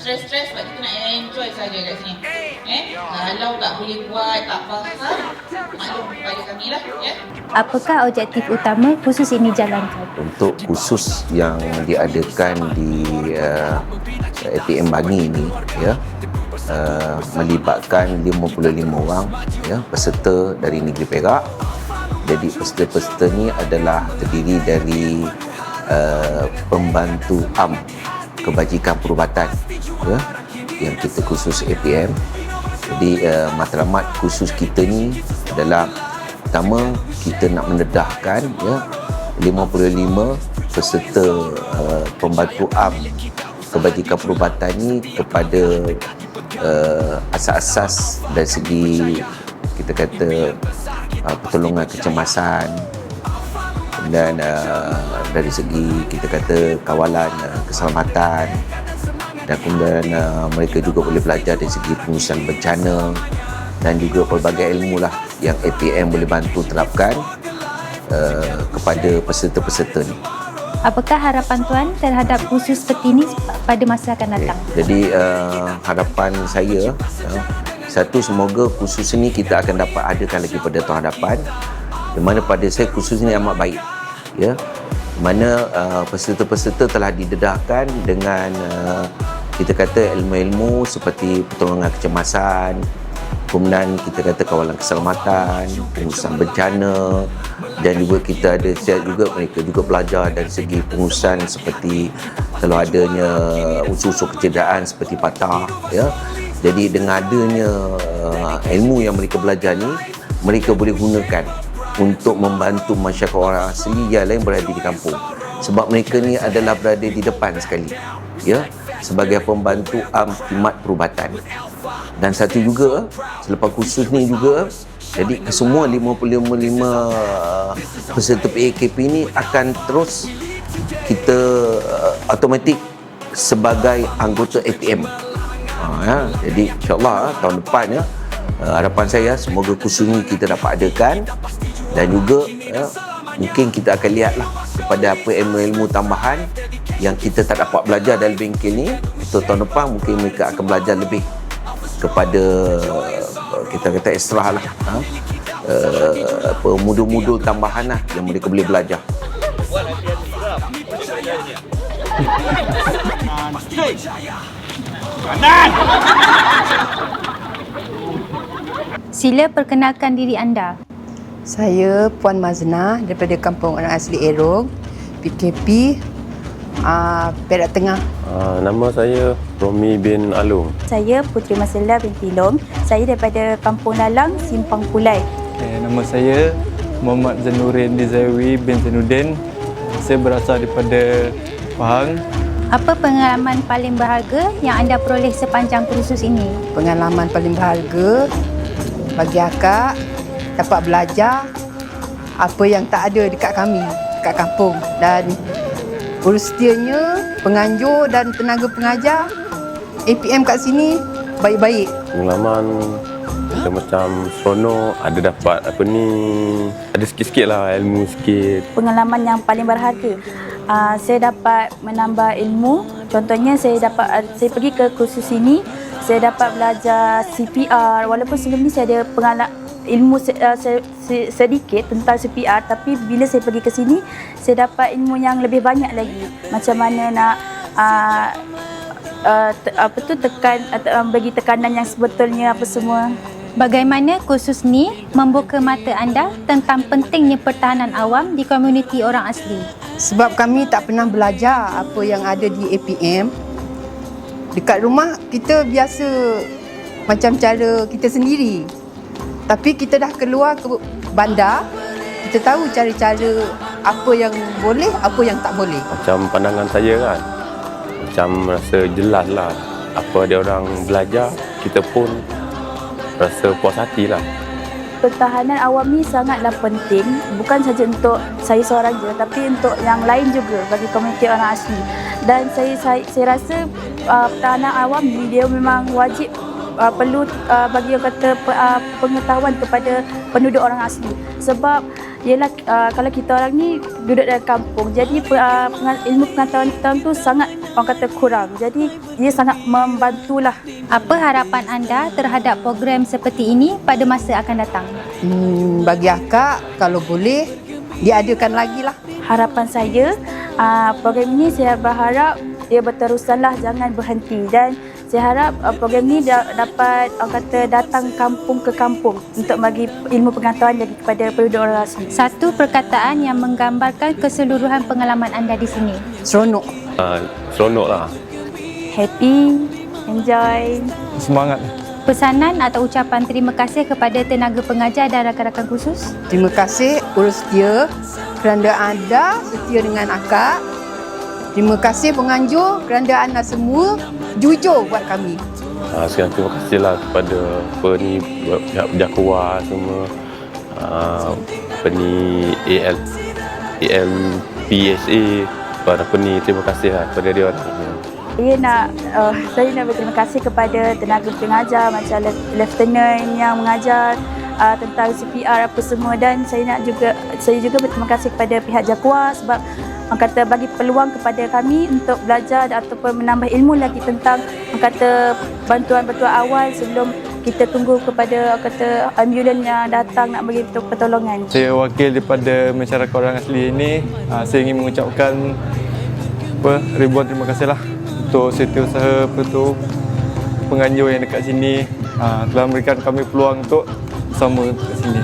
stres-stres sebab kita nak enjoy saja kat sini. Eh, kalau tak boleh buat, tak faham, maklum kepada kami lah. Ya. Apakah objektif utama kursus ini jalankan? untuk khusus yang diadakan di uh, ATM Bangi ini ya uh, melibatkan 55 orang ya peserta dari negeri Perak. Jadi peserta-peserta ni adalah terdiri dari uh, pembantu am kebajikan perubatan ya yang kita khusus APM. Jadi uh, matlamat khusus kita ni adalah pertama kita nak mendedahkan ya 55 peserta uh, pembantu am kebajikan perubatan ni kepada uh, asas-asas dari segi kita kata uh, pertolongan kecemasan dan uh, dari segi kita kata kawalan uh, keselamatan dan kemudian uh, mereka juga boleh belajar dari segi pengurusan bencana dan juga pelbagai ilmu lah yang APM boleh bantu terapkan uh, kepada peserta-peserta ni. Apakah harapan Tuan terhadap kursus seperti ini pada masa akan datang? Jadi uh, harapan saya uh, satu semoga khusus ini kita akan dapat adakan lagi pada tahun hadapan di mana pada saya khusus ini amat baik ya mana uh, peserta-peserta telah didedahkan dengan uh, kita kata ilmu-ilmu seperti pertolongan kecemasan kemudian kita kata kawalan keselamatan pengurusan bencana dan juga kita ada siap juga mereka juga belajar dari segi pengurusan seperti kalau adanya unsur-unsur kecederaan seperti patah ya. Jadi dengan adanya uh, ilmu yang mereka belajar ni mereka boleh gunakan untuk membantu masyarakat orang asli yang lain berada di kampung sebab mereka ni adalah berada di depan sekali ya sebagai pembantu am khidmat perubatan dan satu juga selepas kursus ni juga jadi kesemua 55 peserta PAKP ni akan terus kita uh, automatik sebagai anggota APM. Ha, ya. Jadi insyaAllah uh, tahun depan ya, uh, harapan saya semoga kursus ni kita dapat adakan dan juga ya, mungkin kita akan lihatlah kepada apa ilmu-ilmu tambahan yang kita tak dapat belajar dalam bengkel ni untuk tahun depan mungkin mereka akan belajar lebih kepada uh, kita kata ekstra lah ha? uh, apa modul-modul tambahan lah yang mereka boleh belajar Sila perkenalkan diri anda. Saya Puan Mazna daripada Kampung Orang Asli Erong, PKP, uh, Perak Tengah. Uh, nama saya Romi bin Alung. Saya Putri Masela binti Lom. Saya daripada Kampung Lalang, Simpang Pulai. Okay, nama saya Muhammad Zanurin Dizawi bin Zainuddin. Saya berasal daripada Pahang. Apa pengalaman paling berharga yang anda peroleh sepanjang kursus ini? Pengalaman paling berharga bagi akak dapat belajar apa yang tak ada dekat kami, dekat kampung. Dan urusitianya, penganjur dan tenaga pengajar APM kat sini baik-baik. Pengalaman kita macam seronok, ada dapat apa ni, ada sikit-sikit lah ilmu sikit. Pengalaman yang paling berharga. Uh, saya dapat menambah ilmu. Contohnya saya dapat uh, saya pergi ke kursus ini, saya dapat belajar CPR walaupun sebelum ni saya ada pengalaman ilmu se, uh, se, se, sedikit tentang CPR tapi bila saya pergi ke sini saya dapat ilmu yang lebih banyak lagi macam mana nak uh, uh, te, apa tu tekan uh, bagi tekanan yang sebetulnya apa semua Bagaimana kursus ni membuka mata anda tentang pentingnya pertahanan awam di komuniti orang asli? Sebab kami tak pernah belajar apa yang ada di APM. Dekat rumah kita biasa macam cara kita sendiri. Tapi kita dah keluar ke bandar, kita tahu cara-cara apa yang boleh, apa yang tak boleh. Macam pandangan saya kan, macam rasa jelas lah apa dia orang belajar, kita pun rasa puas hati lah. pertahanan awam ni sangatlah penting bukan saja untuk saya seorang je tapi untuk yang lain juga bagi komuniti orang asli dan saya saya, saya rasa uh, pertahanan awam ni dia memang wajib uh, perlu uh, bagi orang kata uh, pengetahuan kepada penduduk orang asli sebab ialah uh, kalau kita orang ni duduk dalam kampung jadi uh, ilmu pengetahuan kita tu sangat orang kata kurang. Jadi ia sangat membantulah. Apa harapan anda terhadap program seperti ini pada masa akan datang? Hmm, bagi akak kalau boleh diadakan lagi lah. Harapan saya uh, program ini saya berharap dia berterusanlah jangan berhenti dan saya harap uh, program ini da- dapat orang kata datang kampung ke kampung untuk bagi ilmu pengetahuan jadi kepada penduduk orang asli. Satu perkataan yang menggambarkan keseluruhan pengalaman anda di sini. Seronok. Uh, seronok lah. Happy, enjoy. Semangat. Pesanan atau ucapan terima kasih kepada tenaga pengajar dan rakan-rakan khusus. Terima kasih urus setia kerana anda setia dengan akak. Terima kasih penganjur. Kerana anda semua jujur buat kami. Uh, sekarang terima kasih lah kepada apa ni pihak berjakwa semua. Uh, apa ni AL ALPSA para apa ni terima kasih lah kepada dia. Orang Saya nak uh, saya nak berterima kasih kepada tenaga pengajar macam le- lieutenant yang mengajar uh, tentang CPR apa semua. Dan saya nak juga saya juga berterima kasih kepada pihak Jakwa sebab orang kata bagi peluang kepada kami untuk belajar ataupun menambah ilmu lagi tentang orang kata bantuan-bantuan awal sebelum kita tunggu kepada orang kata ambulans yang datang nak bagi pertolongan. Saya wakil daripada masyarakat orang asli ini. Uh, saya ingin mengucapkan apa, ribuan terima kasih lah untuk setiausaha apa tu penganjur yang dekat sini uh, telah memberikan kami peluang untuk bersama dekat sini.